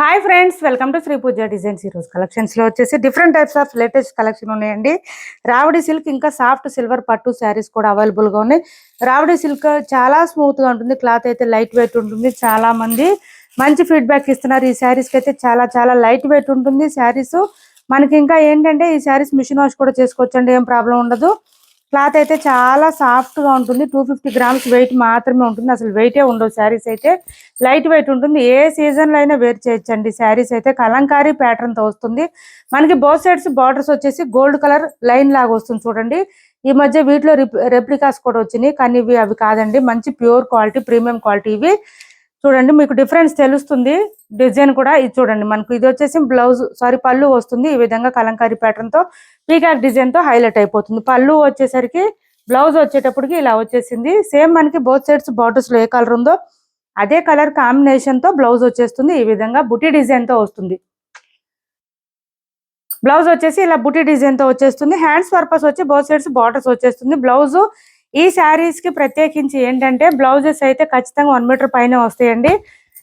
Hi friends welcome to Sri Pooja designs ఈరోజు కలెక్షన్స్లో కలెక్షన్స్లో వచ్చేసి different types of latest collection ఉన్నాయండి. రావడి సిల్క్ ఇంకా సాఫ్ట్ సిల్వర్ పట్టు శారీస్ కూడా అవైలబుల్గా ఉన్నాయి. రావడి సిల్క్ చాలా స్మూత్గా ఉంటుంది. క్లాత్ అయితే లైట్ వెయిట్ ఉంటుంది. చాలా మంది మంచి ఫీడ్బ్యాక్ ఇస్తున్నారు. ఈ శారీస్కి అయితే చాలా చాలా లైట్ వెయిట్ ఉంటుంది. శారీస్ మనకి ఇంకా ఏంటంటే ఈ శారీస్ మిషన్ వాష్ కూడా చేసుకోవచ్చండి. ఏం ప్రాబ్లం ఉండదు. క్లాత్ అయితే చాలా సాఫ్ట్గా ఉంటుంది. టూ ఫిఫ్టీ గ్రామ్స్ వెయిట్ మాత్రమే ఉంటుంది. అసలు వెయిటే ఉండవు శారీస్ అయితే లైట్ వెయిట్ ఉంటుంది. ఏ సీజన్లో అయినా వేర్ చేయొచ్చండి. శారీస్ అయితే కలంకారీ ప్యాటర్న్తో వస్తుంది. మనకి బోత్ సైడ్స్ బార్డర్స్ వచ్చేసి గోల్డ్ కలర్ లైన్ లాగా వస్తుంది చూడండి. ఈ మధ్య వీటిలో రెప్లికాస్ కూడా వచ్చినాయి. కానీ ఇవి అవి కాదండి. మంచి ప్యూర్ క్వాలిటీ ప్రీమియం క్వాలిటీ ఇవి. చూడండి మీకు డిఫరెన్స్ తెలుస్తుంది. డిజైన్ కూడా ఇది చూడండి. మనకు ఇది వచ్చేసి బ్లౌజ్ సారీ పళ్ళు వస్తుంది. ఈ విధంగా కలంకారీ ప్యాటర్న్తో పీకాక్ డిజైన్తో హైలైట్ అయిపోతుంది. పళ్ళు వచ్చేసరికి బ్లౌజ్ వచ్చేటప్పటికి ఇలా వచ్చేసింది. సేమ్ మనకి బోత్ సైడ్స్ బార్డర్స్లో ఏ కలర్ ఉందో అదే కలర్ కాంబినేషన్తో బ్లౌజ్ వచ్చేస్తుంది. ఈ విధంగా బుటీ డిజైన్తో వస్తుంది. బ్లౌజ్ వచ్చేసి ఇలా బుటీ డిజైన్తో వచ్చేస్తుంది. హ్యాండ్స్ పర్పస్ వచ్చి బోత్ సైడ్స్ బార్డర్స్ వచ్చేస్తుంది. బ్లౌజ్ ఈ శారీస్కి ప్రత్యేకించి ఏంటంటే బ్లౌజెస్ అయితే ఖచ్చితంగా వన్ మీటర్ పైన వస్తాయండి.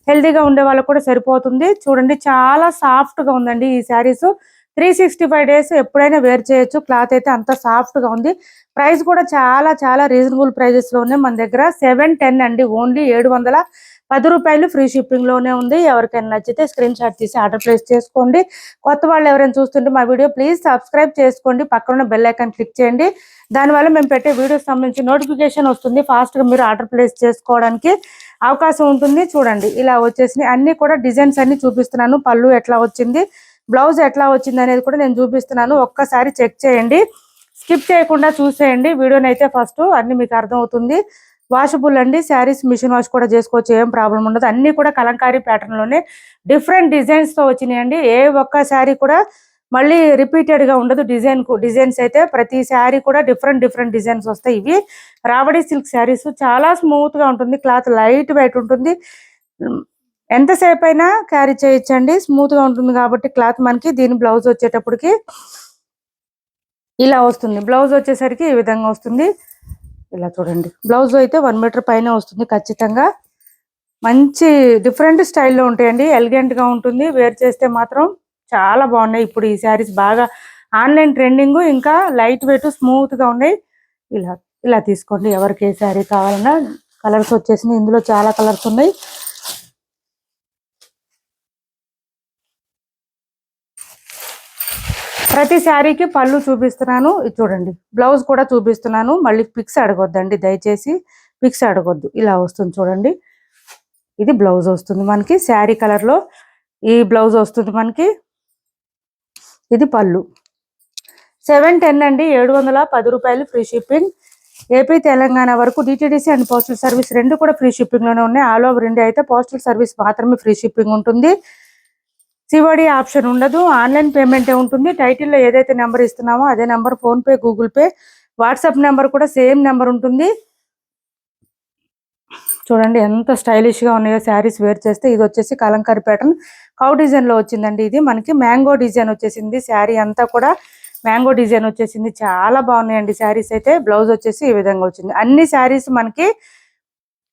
హెల్దీగా ఉండే వాళ్ళకు కూడా సరిపోతుంది. చూడండి చాలా సాఫ్ట్గా ఉందండి ఈ saris. Three sixty five days ఎప్పుడైనా వేర్ చేయొచ్చు. క్లాత్ అయితే అంత సాఫ్ట్గా ఉంది. ప్రైస్ కూడా చాలా చాలా రీజనబుల్ ప్రైజెస్లో ఉన్నాయి మన దగ్గర. సెవెన్ టెన్ అండి. ఓన్లీ ఏడు వందల పది రూపాయలు ఫ్రీ షిప్పింగ్లోనే ఉంది. ఎవరికైనా నచ్చితే స్క్రీన్ షాట్ తీసి ఆర్డర్ ప్లేస్ చేసుకోండి. కొత్త వాళ్ళు ఎవరైనా చూస్తుంటే మా వీడియో ప్లీజ్ సబ్స్క్రైబ్ చేసుకోండి. పక్కన ఉన్న బెల్ ఐకాన్ క్లిక్ చేయండి. దానివల్ల మేము పెట్టే వీడియోస్ సంబంధించి నోటిఫికేషన్ వస్తుంది. ఫాస్ట్గా మీరు ఆర్డర్ ప్లేస్ చేసుకోవడానికి. అవకాశం ఉంటుంది. చూడండి ఇలా వచ్చేసి అన్ని కూడా డిజైన్స్ అన్ని చూపిస్తున్నాను. పళ్ళు ఎట్లా వచ్చింది బ్లౌజ్ ఎట్లా వచ్చింది అనేది కూడా నేను చూపిస్తున్నాను. ఒక్కసారి చెక్ చేయండి. స్కిప్ చేయకుండా చూసేయండి. వీడియోని అయితే ఫస్ట్ అన్ని మీకు అర్థమవుతుంది. వాషబుల్ అండి. శారీస్ మిషన్ వాష్ కూడా చేసుకోవచ్చు. ఏం ప్రాబ్లం ఉండదు. అన్ని కూడా కలంకారీ ప్యాటర్న్లోనే డిఫరెంట్ డిజైన్స్తో వచ్చినాయండి. ఏ ఒక్క శారీ కూడా మళ్ళీ రిపీటెడ్గా ఉండదు డిజైన్ డిజైన్స్ అయితే ప్రతి శారీ కూడా డిఫరెంట్ డిఫరెంట్ డిజైన్స్ వస్తాయి. ఇవి రావడి సిల్క్ శారీస్ చాలా స్మూత్గా ఉంటుంది క్లాత్ లైట్ వెయిట్ ఉంటుంది. ఎంతసేపు అయినా క్యారీ చేయొచ్చండి స్మూత్గా ఉంటుంది కాబట్టి క్లాత్ మనకి దీని బ్లౌజ్ వచ్చేటప్పటికి ఇలా వస్తుంది. బ్లౌజ్ వచ్చేసరికి ఈ విధంగా వస్తుంది. ఇలా చూడండి బ్లౌజ్ అయితే వన్ మీటర్ పైన వస్తుంది ఖచ్చితంగా. మంచి డిఫరెంట్ స్టైల్లో ఉంటాయండి ఎలిగెంట్గా ఉంటుంది. వేర్ చేస్తే మాత్రం చాలా బాగున్నాయి. ఇప్పుడు ఈ శారీస్ బాగా ఆన్లైన్ ట్రెండింగ్ ఇంకా లైట్ వెయిట్ స్మూత్గా ఉన్నాయి. ఇలా ఇలా తీసుకోండి. ఎవరికి ఏ శారీ కావాలన్నా కలర్స్ వచ్చేసినాయి. ఇందులో చాలా కలర్స్ ఉన్నాయి. ప్రతి శారీకి పళ్ళు చూపిస్తున్నాను. ఇది చూడండి. బ్లౌజ్ కూడా చూపిస్తున్నాను. మళ్ళీ పిక్స్ అడగొద్దండి. దయచేసి పిక్స్ అడగొద్దు. ఇలా వస్తుంది చూడండి. ఇది బ్లౌజ్ వస్తుంది మనకి. శారీ కలర్లో ఈ బ్లౌజ్ వస్తుంది మనకి. ఇది పళ్ళు. సెవెన్ టెన్ అండి ఏడు వందల పది రూపాయలు ఫ్రీ షిప్పింగ్. ఏపీ తెలంగాణ వరకు డిటిడిసి అండ్ పోస్టల్ సర్వీస్ రెండు కూడా ఫ్రీ షిప్పింగ్లోనే ఉన్నాయి. ఆల్ ఓవర్ ఇండియా అయితే పోస్టల్ సర్వీస్ మాత్రమే ఫ్రీ షిప్పింగ్ ఉంటుంది. సివడి ఆప్షన్ ఉండదు. ఆన్లైన్ పేమెంటే ఉంటుంది. టైటిల్లో ఏదైతే నెంబర్ ఇస్తున్నామో అదే number PhonePe Google Pay WhatsApp number కూడా సేమ్ నెంబర్ ఉంటుంది. చూడండి ఎంత స్టైలిష్గా ఉన్నాయో శారీస్ వేర్ చేస్తే ఇది వచ్చేసి కలంకారీ ప్యాటర్న్. కౌ డిజైన్లో వచ్చిందండి ఇది. మనకి మ్యాంగో డిజైన్ వచ్చేసింది. శారీ అంతా కూడా మ్యాంగో డిజైన్ వచ్చేసింది. చాలా బాగున్నాయండి శారీస్ అయితే. బ్లౌజ్ వచ్చేసి ఈ విధంగా వచ్చింది. అన్ని శారీస్ మనకి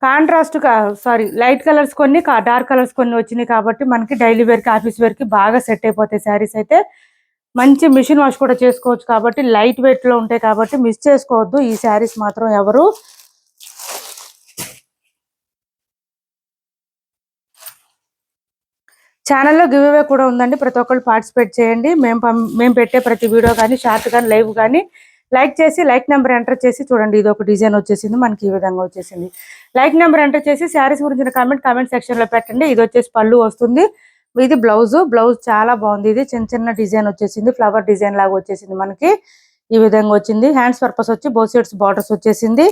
కాంట్రాస్ట్ సారీ లైట్ కలర్స్ కొన్ని డార్క్ కలర్స్ కొన్ని వచ్చినాయి కాబట్టి మనకి డైలీ వేర్కి ఆఫీస్ వేర్కి బాగా సెట్ అయిపోతాయి శారీస్ అయితే. మంచి మిషన్ వాష్ కూడా చేసుకోవచ్చు కాబట్టి లైట్ వెయిట్లో ఉంటాయి కాబట్టి మిస్ చేసుకోవద్దు. ఈ శారీస్ మాత్రం ఎవరు ఛానల్లో గివ్ అవే కూడా ఉందండి. ప్రతి ఒక్కళ్ళు పార్టిసిపేట్ చేయండి. మేము మేము పెట్టే ప్రతి వీడియో కానీ షార్ట్ కానీ లైవ్ కానీ లైక్ చేసి లైక్ నెంబర్ ఎంటర్ చేసి చూడండి. ఇది ఒక డిజైన్ వచ్చేసింది. మనకి ఈ విధంగా వచ్చేసింది. లైక్ నెంబర్ ఎంటర్ చేసి శారీస్ గురించిన కామెంట్ కామెంట్ సెక్షన్లో పెట్టండి. ఇది వచ్చేసి పళ్ళు వస్తుంది. ఇది బ్లౌజ్. బ్లౌజ్ చాలా బాగుంది. ఇది చిన్న చిన్న డిజైన్ వచ్చేసింది. ఫ్లవర్ డిజైన్ లాగా వచ్చేసింది మనకి. ఈ విధంగా వచ్చింది. హ్యాండ్స్ పర్పస్ వచ్చి బోత్ సైడ్స్ బార్డర్స్ వచ్చేసింది.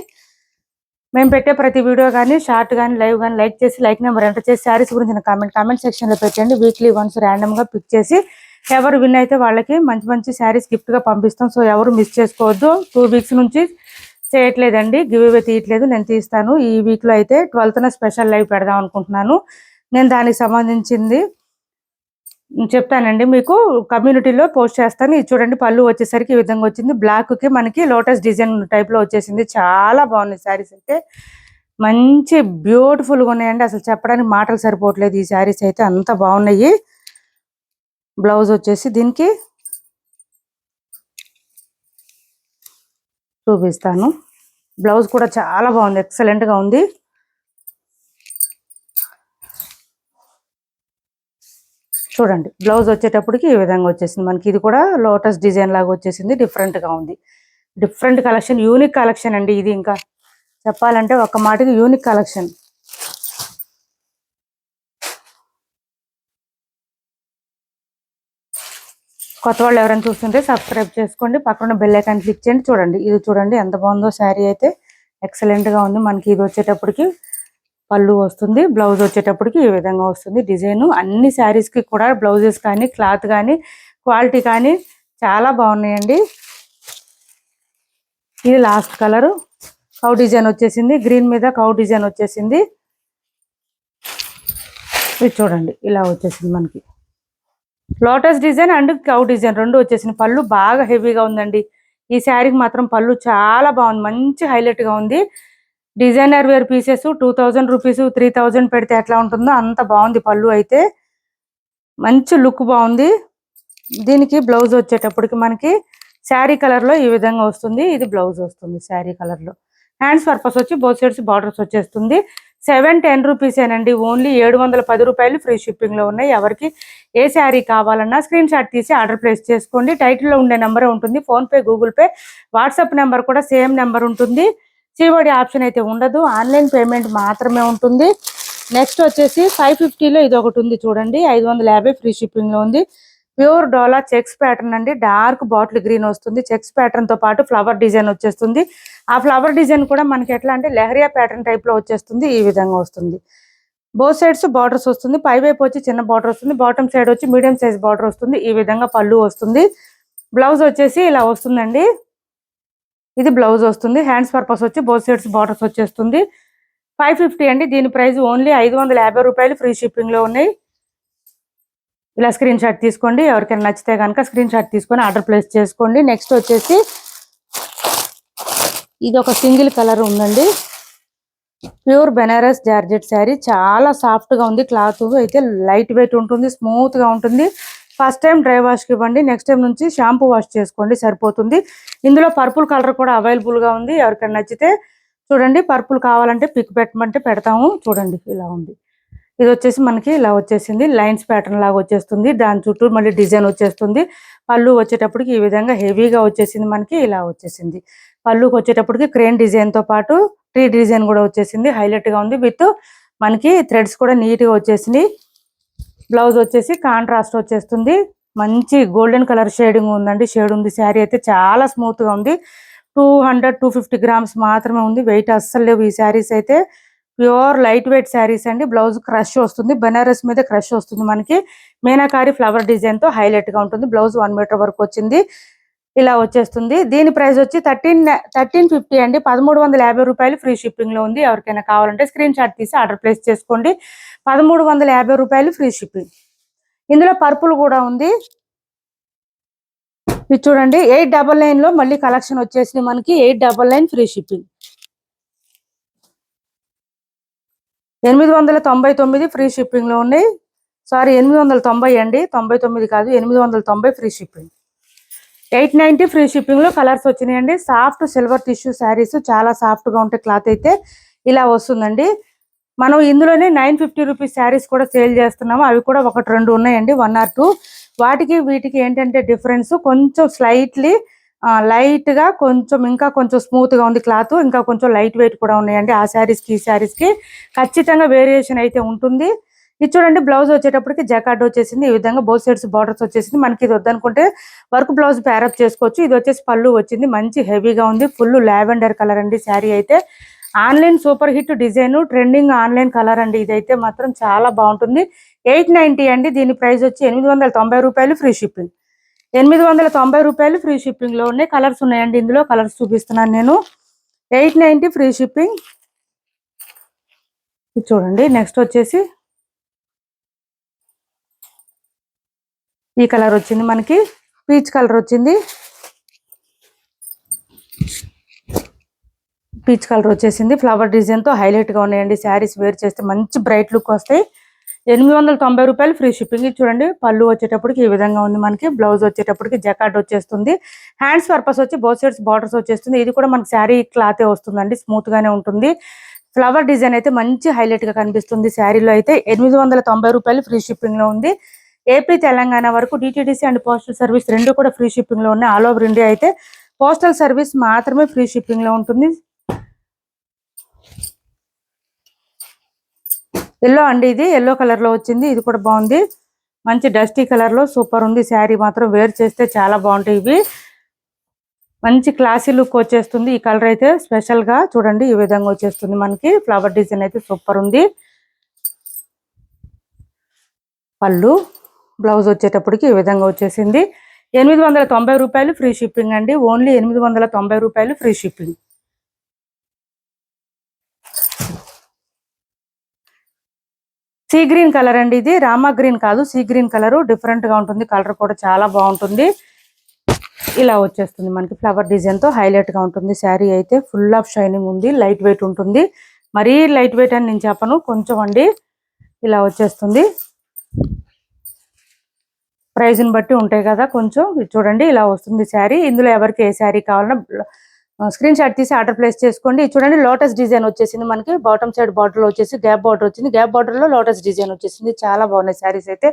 మేము పెట్టే ప్రతి వీడియో కానీ షార్ట్ కానీ లైవ్ కానీ లైక్ చేసి లైక్ నెంబర్ ఎంటర్ చేసి శారీస్ గురించి కామెంట్ కామెంట్ సెక్షన్లో పెట్టండి. వీక్లీ వన్స్ ర్యాండమ్గా పిక్ చేసి ఎవరు విన్ అయితే వాళ్ళకి మంచి మంచి శారీస్ గిఫ్ట్గా పంపిస్తాం. సో ఎవరు మిస్ చేసుకోవద్దు. టూ వీక్స్ నుంచి చేయట్లేదండి. గివ్ అవే తీయట్లేదు. నేను తీస్తాను. ఈ వీక్లో అయితే ట్వెల్త్న స్పెషల్ లైవ్ పెడదాం అనుకుంటున్నాను. నేను దానికి సంబంధించింది చెప్తానండి మీకు కమ్యూనిటీలో పోస్ట్ చేస్తాను. ఇది చూడండి పళ్ళు వచ్చేసరికి ఈ విధంగా వచ్చింది. బ్లాక్కి మనకి లోటస్ డిజైన్ టైప్లో వచ్చేసింది. చాలా బాగుంది శారీస్ అయితే. మంచి బ్యూటిఫుల్గా ఉన్నాయండి. అసలు చెప్పడానికి మాటలు సరిపోవట్లేదు ఈ శారీస్ అయితే. అంత బాగున్నాయి. బ్లౌజ్ వచ్చేసి దీనికి చూపిస్తాను. బ్లౌజ్ కూడా చాలా బాగుంది. ఎక్సలెంట్గా ఉంది. చూడండి బ్లౌజ్ వచ్చేటప్పటికి ఈ విధంగా వచ్చేసింది. మనకి ఇది కూడా లోటస్ డిజైన్ లాగా వచ్చేసింది డిఫరెంట్గా ఉంది. డిఫరెంట్ కలెక్షన్ యూనిక్ కలెక్షన్ అండి ఇది ఇంకా. చెప్పాలంటే ఒక మాటకి యూనిక్ కలెక్షన్ కొత్త వాళ్ళు ఎవరైనా చూస్తుంటే సబ్స్క్రైబ్ చేసుకోండి పక్కన బెల్ ఐకాన్ క్లిక్ చేయండి. చూడండి ఇది చూడండి ఎంత బాగుందో శారీ అయితే. ఎక్సలెంట్గా ఉంది. మనకి ఇది వచ్చేటప్పటికి పళ్ళు వస్తుంది బ్లౌజ్ వచ్చేటప్పటికి ఈ విధంగా వస్తుంది. డిజైన్ అన్ని శారీస్కి కూడా బ్లౌజెస్ కానీ క్లాత్ కానీ క్వాలిటీ కానీ చాలా బాగున్నాయండి. ఇది లాస్ట్ కలర్. కౌ డిజైన్ వచ్చేసింది. గ్రీన్ మీద కౌ డిజైన్ వచ్చేసింది. ఇది చూడండి ఇలా వచ్చేసింది మనకి. Lotus design and cow design రెండు వచ్చేసింది. పళ్ళు బాగా హెవీగా ఉందండి. ఈ శారీకి మాత్రం పళ్ళు చాలా బాగుంది. మంచి హైలైట్గా ఉంది. Designer wear pieces two thousand rupees three thousand పెడితే ఎట్లా ఉంటుందో అంత బాగుంది పళ్ళు అయితే. మంచి లుక్ బాగుంది. దీనికి బ్లౌజ్ వచ్చేటప్పటికి మనకి శారీ కలర్లో ఈ విధంగా వస్తుంది. ఇది బ్లౌజ్ వస్తుంది శారీ కలర్లో. హ్యాండ్స్ పర్పస్ వచ్చి బోత్ సైడ్స్ బార్డర్స్ వచ్చేస్తుంది. సెవెన్ టెన్ రూపీస్ ఏనండి. ఓన్లీ ఏడు వందల పది రూపాయలు ఫ్రీ షిప్పింగ్లో ఉన్నాయి. ఎవరికి ఏ శారీ కావాలన్నా స్క్రీన్ షాట్ తీసి ఆర్డర్ ప్లేస్ చేసుకోండి. టైటిల్లో ఉండే నెంబర్ ఉంటుంది. PhonePe Google Pay WhatsApp number కూడా సేమ్ నెంబర్ ఉంటుంది. సిఓడి ఆప్షన్ అయితే ఉండదు. ఆన్లైన్ పేమెంట్ మాత్రమే ఉంటుంది. నెక్స్ట్ వచ్చేసి ఫైవ్ ఫిఫ్టీలో ఇది ఒకటి ఉంది చూడండి. ఐదు వందల యాభై ఫ్రీ షిప్పింగ్లో ఉంది. ప్యూర్ డోలా చెక్స్ ప్యాటర్న్ అండి. డార్క్ బాటిల్ గ్రీన్ వస్తుంది. చెక్స్ ప్యాటర్న్తో పాటు ఫ్లవర్ డిజైన్ వచ్చేస్తుంది. ఆ ఫ్లవర్ డిజైన్ కూడా మనకి ఎట్లా అంటే లెహరియా ప్యాటర్న్ టైప్లో వచ్చేస్తుంది. ఈ విధంగా వస్తుంది. బోత్ సైడ్స్ బార్డర్స్ వస్తుంది. పై వైపు వచ్చి చిన్న బార్డర్ వస్తుంది. బాటమ్ సైడ్ వచ్చి మీడియం సైజ్ బార్డర్ వస్తుంది. ఈ విధంగా పళ్ళు వస్తుంది. బ్లౌజ్ వచ్చేసి ఇలా వస్తుందండి. ఇది బ్లౌజ్ వస్తుంది. హ్యాండ్స్ పర్పస్ వచ్చి బోత్ సైడ్స్ బార్డర్స్ వచ్చేస్తుంది. ఫైవ్ ఫిఫ్టీ అండి. దీని ప్రైస్ ఓన్లీ ఐదు వందల యాభై రూపాయలు. ఫ్రీ షిప్పింగ్లో ఉన్నాయి. ఇలా స్క్రీన్ షాట్ తీసుకోండి. ఎవరికైనా నచ్చితే కనుక స్క్రీన్ షాట్ తీసుకొని ఆర్డర్ ప్లేస్ చేసుకోండి. నెక్స్ట్ వచ్చేసి ఇది ఒక సింగిల్ కలర్ ఉందండి. Pure Banaras georgette sari. చాలా సాఫ్ట్గా ఉంది. క్లాత్ అయితే లైట్ వెయిట్ ఉంటుంది. స్మూత్గా ఉంటుంది. ఫస్ట్ టైం డ్రై వాష్కి ఇవ్వండి నెక్స్ట్ టైం నుంచి షాంపూ వాష్ చేసుకోండి సరిపోతుంది. ఇందులో పర్పుల్ కలర్ కూడా అవైలబుల్గా ఉంది ఎవరికైనా నచ్చితే చూడండి పర్పుల్ కావాలంటే పిక్ పెట్టమంటే పెడతాము చూడండి ఇలా ఉంది. ఇది వచ్చేసి మనకి ఇలా వచ్చేసింది లైన్స్ ప్యాటర్న్ లాగా వచ్చేస్తుంది దాని చుట్టూ మళ్ళీ డిజైన్ వచ్చేస్తుంది. పళ్ళు వచ్చేటప్పటికి ఈ విధంగా హెవీగా వచ్చేసింది మనకి ఇలా వచ్చేసింది. పళ్ళుకి వచ్చేటప్పటికి క్రేన్ డిజైన్తో పాటు ట్రీ డిజైన్ కూడా వచ్చేసింది హైలైట్గా ఉంది. విత్ మనకి థ్రెడ్స్ కూడా నీట్గా వచ్చేసింది బ్లౌజ్ వచ్చేసి కాంట్రాస్ట్ వచ్చేస్తుంది. మంచి గోల్డెన్ కలర్ షేడింగ్ ఉందండి. షేడ్ ఉంది. శారీ అయితే చాలా స్మూత్గా ఉంది. Two hundred two fifty grams మాత్రమే ఉంది. వెయిట్ అస్సలు లేవు ఈ శారీస్ అయితే. ప్యూర్ లైట్ వెయిట్ శారీస్ అండి. బ్లౌజ్ క్రష్ వస్తుంది. బెనారస్ మీద క్రష్ వస్తుంది మనకి. మీనాకారి ఫ్లవర్ డిజైన్తో హైలైట్గా ఉంటుంది. బ్లౌజ్ వన్ మీటర్ వరకు వచ్చింది. ఇలా వచ్చేస్తుంది. దీని ప్రైస్ వచ్చి థర్టీన్ థర్టీన్ ఫిఫ్టీ అండి. పదమూడు వందల యాభై రూపాయలు ఫ్రీ షిప్పింగ్లో ఉంది. ఎవరికైనా కావాలంటే స్క్రీన్ షాట్ తీసి ఆర్డర్ ప్లేస్ చేసుకోండి. పదమూడు వందల యాభై రూపాయలు ఫ్రీ షిప్పింగ్. ఇందులో పర్పుల్ కూడా ఉంది. ఇది చూడండి ఎయిట్ డబల్ నైన్లో మళ్ళీ కలెక్షన్ వచ్చేసింది మనకి eight double nine free shipping. ఎనిమిది వందల తొంభై తొమ్మిది ఫ్రీ షిప్పింగ్లో ఉన్నాయి. సారీ ఎనిమిది వందల తొంభై అండి. తొంభై తొమ్మిది కాదు ఎనిమిది వందల తొంభై free shipping. Eight ninety free షిప్పింగ్లో కలర్స్ వచ్చినాయండి. సాఫ్ట్ సిల్వర్ టిష్యూ శారీస్ చాలా సాఫ్ట్గా ఉంటే క్లాత్ అయితే ఇలా వస్తుందండి. మనం ఇందులోనే నైన్ ఫిఫ్టీ రూపీస్ శారీస్ కూడా సేల్ చేస్తున్నాము. అవి కూడా ఒకటి రెండు ఉన్నాయండి వన్ ఆర్ టూ. వాటికి వీటికి ఏంటంటే డిఫరెన్స్ కొంచెం స్లైట్లీ లైట్గా కొంచెం ఇంకా కొంచెం స్మూత్గా ఉంది క్లాత్. ఇంకా కొంచెం లైట్ వెయిట్ కూడా ఉన్నాయండి ఆ శారీస్కి ఈ శారీస్కి. ఖచ్చితంగా వేరియేషన్ అయితే ఉంటుంది. ఇది చూడండి బ్లౌజ్ వచ్చేటప్పటికి జకార్డ్ వచ్చేసింది. ఈ విధంగా బోత్ సైడ్స్ బార్డర్స్ వచ్చేసింది. మనకి ఇది వద్దనుకుంటే వర్క్ బ్లౌజ్ ప్యారప్ చేసుకోవచ్చు. ఇది వచ్చేసి పళ్ళు వచ్చింది. మంచి హెవీగా ఉంది. ఫుల్ లావెండర్ కలర్ అండి శారీ అయితే. Online super hit design trending online colour అండి. ఇదైతే మాత్రం చాలా బాగుంటుంది. ఎయిట్ నైంటీ అండి. దీని ప్రైస్ వచ్చి ఎనిమిది వందల తొంభై రూపాయలు ఫ్రీ షిప్పింగ్ ఎనిమిది వందల తొంభై రూపాయలు ఫ్రీ షిప్పింగ్లో ఉన్నాయి. కలర్స్ ఉన్నాయండి. ఇందులో కలర్స్ చూపిస్తున్నాను నేను. ఎయిట్ నైంటీ ఫ్రీ షిప్పింగ్ చూడండి. నెక్స్ట్ వచ్చేసి ఈ కలర్ వచ్చింది మనకి. పీచ్ కలర్ వచ్చింది. పీచ్ కలర్ వచ్చేసింది. ఫ్లవర్ డిజైన్తో హైలైట్గా ఉన్నాయండి. శారీస్ వేర్ చేస్తే మంచి బ్రైట్ లుక్ వస్తాయి. ఎనిమిది వందల తొంభై రూపాయలు ఫ్రీ షిప్పింగ్ చూడండి. పళ్ళు వచ్చేటప్పటికి ఈ విధంగా ఉంది మనకి. బ్లౌజ్ వచ్చేటప్పటికి జకాట్ వచ్చేస్తుంది. హ్యాండ్స్ పర్పస్ వచ్చి బోత్ సైడ్స్ బార్డర్స్ వచ్చేస్తుంది. ఇది కూడా మనకి శారీ క్లాతే వస్తుందండి. స్మూత్ గానే ఉంటుంది. ఫ్లవర్ డిజైన్ అయితే మంచి హైలైట్గా కనిపిస్తుంది శారీలో అయితే. ఎనిమిది వందల తొంభై రూపాయలు ఫ్రీ షిప్పింగ్లో ఉంది. ఏపీ తెలంగాణ వరకు డిటీడీసీ అండ్ పోస్టల్ సర్వీస్ రెండు కూడా ఫ్రీ షిప్పింగ్లో ఉన్నాయి. ఆల్ ఓవర్ ఇండియా అయితే పోస్టల్ సర్వీస్ మాత్రమే ఫ్రీ షిప్పింగ్లో ఉంటుంది. ఎల్లో అండి ఇది. ఎల్లో కలర్లో వచ్చింది. ఇది కూడా బాగుంది. మంచి డస్టీ కలర్లో సూపర్ ఉంది. శారీ మాత్రం వేర్ చేస్తే చాలా బాగుంటాయి ఇవి. మంచి క్లాసీ లుక్ వచ్చేస్తుంది. ఈ కలర్ అయితే స్పెషల్గా చూడండి. ఈ విధంగా వచ్చేస్తుంది మనకి. ఫ్లవర్ డిజైన్ అయితే సూపర్ ఉంది. పళ్ళు. బ్లౌజ్ వచ్చేటప్పటికి ఈ విధంగా వచ్చేసింది. ఎనిమిది వందల తొంభై రూపాయలు ఫ్రీ షిప్పింగ్ అండి. ఓన్లీ ఎనిమిది వందల తొంభై రూపాయలు free shipping. Sea green colour అండి ఇది. రామా గ్రీన్ కాదు సీ గ్రీన్ కలర్. డిఫరెంట్గా ఉంటుంది. కలర్ కూడా చాలా బాగుంటుంది. ఇలా వచ్చేస్తుంది మనకి ఫ్లవర్ డిజైన్తో హైలైట్గా ఉంటుంది. శారీ అయితే ఫుల్ ఆఫ్ షైనింగ్ ఉంది. లైట్ వెయిట్ ఉంటుంది. మరీ లైట్ వెయిట్ అని నేను చెప్పను. కొంచెం అండి. ఇలా వచ్చేస్తుంది. ప్రైజ్ని బట్టి ఉంటాయి కదా కొంచెం. చూడండి ఇలా వస్తుంది శారీ. ఇందులో ఎవరికి ఏ శారీ కావాలన్నా స్క్రీన్ షాట్ తీసి ఆర్డర్ ప్లేస్ చేసుకోండి. చూడండి లోటస్ డిజైన్ వచ్చేసింది మనకి. బాటమ్ సైడ్ బార్డర్లో వచ్చేసి గ్యాప్ బార్డర్ వచ్చింది. గ్యాప్ బార్డర్లో లోటస్ డిజైన్ వచ్చేసింది. చాలా బాగున్నాయి శారీస్ అయితే.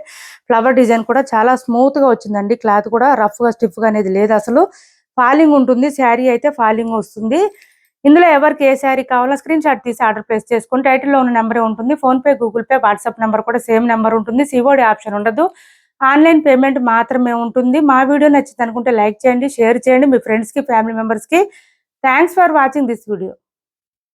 ఫ్లవర్ డిజైన్ కూడా చాలా స్మూత్గా వచ్చిందండి. క్లాత్ కూడా రఫ్గా స్టిఫ్ అనేది లేదు అసలు. ఫాలింగ్ ఉంటుంది. శారీ అయితే ఫాలింగ్ వస్తుంది. ఇందులో ఎవరికి ఏ శారీ కావాలో స్క్రీన్ షాట్ తీసి ఆర్డర్ ప్లేస్ చేసుకుని టైటిల్లో ఉన్న నెంబర్ ఉంటుంది. PhonePe Google Pay WhatsApp number కూడా సేమ్ నెంబర్ ఉంటుంది. సివోడి ఆప్షన్ ఉండదు. ఆన్లైన్ పేమెంట్ మాత్రమే ఉంటుంది. మా వీడియో నచ్చింది అనుకుంటే లైక్ చేయండి షేర్ చేయండి. మీ ఫ్రెండ్స్కి ఫ్యామిలీ మెంబర్స్కి. Thanks for watching this video.